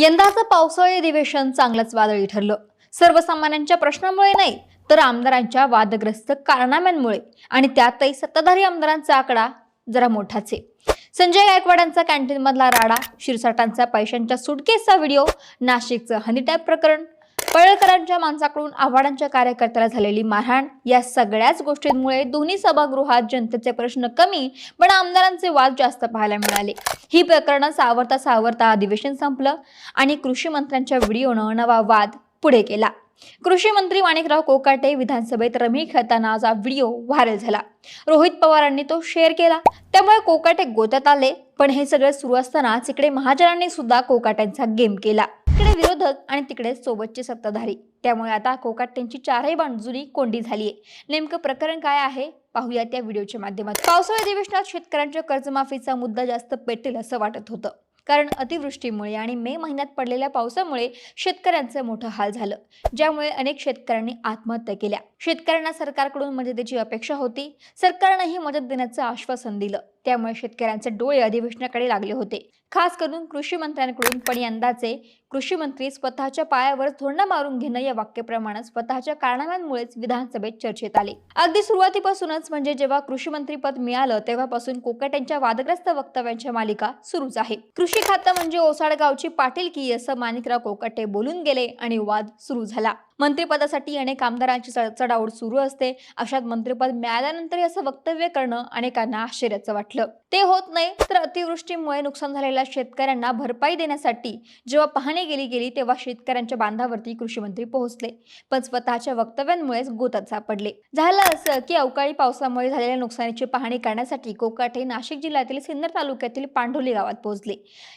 यंदाचं पावसाळी अधिवेशन चांगलंच वादळी ठरलं. सर्वसामान्यांच्या प्रश्नामुळे नाही तर आमदारांच्या वादग्रस्त कारनाम्यांमुळे आणि त्यातही सत्ताधारी आमदारांचा आकडा जरा मोठाच आहे. संजय गायकवाडांचा कॅन्टीनमधला राडा शिरसाटांचा पैशांच्या सुटकेसचा व्हिडिओ नाशिकचं हनीटॅप प्रकरण पळकरांच्या माणसाकडून आव्हाडांच्या कार्यकर्त्याला झालेली मारहाण या सगळ्याच गोष्टींमुळे दोन्ही सभागृहात जनतेचे प्रश्न कमी पण आमदारांचे वाद जास्त पाहायला मिळाले. ही प्रकरणं सावरता सावरता अधिवेशन संपलं आणि कृषी मंत्र्यांच्या व्हिडिओनं नवा वाद पुढे केला कृषी मंत्री माणिकराव कोकाटे विधानसभेत रमी खेळतानाचा व्हिडिओ व्हायरल झाला. रोहित पवारांनी तो शेअर केला. त्यामुळे कोकाटे गोत्यात आले पण हे सगळं सुरू असतानाच इकडे महाजनांनी सुद्धा कोकाट्यांचा गेम केला. इकडे विरोधक आणि तिकडे सोबतचे सत्ताधारी. त्यामुळे आता कोकाट्यांची चारही बांजुरी कोंडी झालीये. नेमकं प्रकरण काय आहे? पाहूया त्या व्हिडिओच्या माध्यमात. पावसाळी अधिवेशनात शेतकऱ्यांच्या कर्जमाफीचा मुद्दा जास्त पेटेल असं वाटत होतं. कारण अतिवृष्टीमुळे आणि मे महिन्यात पडलेल्या पावसामुळे शेतकऱ्यांचं मोठं हाल झालं. ज्यामुळे अनेक शेतकऱ्यांनी आत्महत्या केल्या. शेतकऱ्यांना सरकारकडून म्हणजे मदतीची अपेक्षा होती. सरकारनंही मदत देण्याचं आश्वासन दिलं. त्यामुळे शेतकऱ्यांचे डोळे अधिवेशनाकडे लागले होते. खास करून कृषी मंत्र्यांकडून पण यंदाचे कृषी मंत्री स्वतःच्या पायावर धोंडा मारून घेणं या वाक्यप्रमाणे स्वतःच्या कारणांमुळेच विधानसभेत चर्चेत आले. अगदी सुरुवातीपासूनच म्हणजे जेव्हा कृषी मंत्री पद मिळालं तेव्हापासून कोकट वादग्रस्त वक्तव्यांच्या मालिका सुरूच आहे. कृषी खातं म्हणजे ओसाडगावची पाटीलकी असं माणिकराव कोकाटे बोलून गेले आणि वाद सुरू झाला. मंत्रिपदासाठी अनेक आमदारांची चढ- चढाओढ सुरू असते. अशात मंत्रिपद मिळाल्यानंतर असं वक्तव्य करणं अनेकांना आश्चर्याचं वाटलं. ते होत नाही तर अतिवृष्टीमुळे नुकसान झालेल्या शेतकऱ्यांना भरपाई देण्यासाठी जेव्हा पाहणी गेली गेली तेव्हा शेतकऱ्यांच्या बांधावरती कृषी मंत्री पोहोचले. पण स्वतःच्या वक्तव्यांमुळेच गोतात सापडले. झालं असं की अवकाळी पावसामुळे झालेल्या नुकसानीची पाहणी करण्यासाठी कोकाटे नाशिक जिल्ह्यातील सिन्नर तालुक्यातील पांढोली गावात पोहोचले.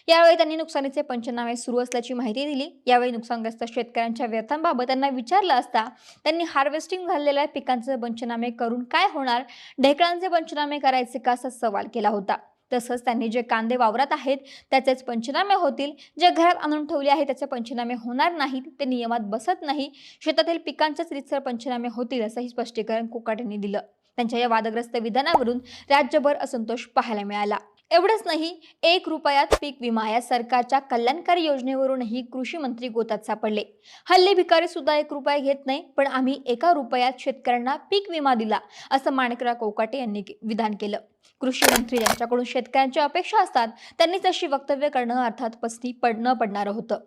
यावेळी त्यांनी नुकसानीचे पंचनामे सुरू असल्याची माहिती दिली. यावेळी नुकसानग्रस्त शेतकऱ्यांच्या व्यर्थांबाबत त्यांना विचारलं असता त्यांनी हार्वेस्टिंग झालेल्या पिकांचे पंचनामे करून काय होणार? ढेकळांचे पंचनामे करायचे का? असा सवाल केला होता. तसंच त्यांनी जे कांदे वावरात आहेत त्याचेच पंचनामे होतील. जे घरात आणून ठेवले आहेत त्याचे पंचनामे होणार नाहीत. ते नियमात बसत नाही. शेतातील पिकांचेच रितसर पंचनामे होतील असंही स्पष्टीकरण कोकाट यांनी दिलं. त्यांच्या या वादग्रस्त विधानावरून राज्यभर असंतोष पाहायला मिळाला. एवढंच नाही एक रुपयात पीक विमा या सरकारच्या कल्याणकारी योजनेवरूनही कृषी मंत्री गोतात सापडले. हल्ली भिकारी सुद्धा एक रुपया घेत नाही पण आम्ही एका रुपयात शेतकऱ्यांना पीक विमा दिला असं माणिकराव कोकाटे यांनी विधान केलं. कृषी मंत्री यांच्याकडून शेतकऱ्यांच्या अपेक्षा असतात त्यांनी तशी वक्तव्य करणं अर्थात पसनी पडणं पडणारं होतं.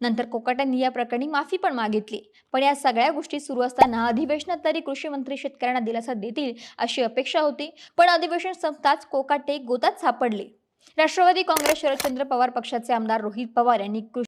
नंतर कोकाट्यांनी या प्रकरणी माफी पण मागितली. पण या सगळ्या गोष्टी सुरू असताना अधिवेशनात तरी कृषी मंत्री शेतकऱ्यांना दिलासा देतील अशी अपेक्षा होती. पण अधिवेशन संपताच कोकाटे गोतात सापडले. राष्ट्रवादी काँग्रेस शरदचंद्र पवार पक्षाचे आमदार रोहित पवार यांनी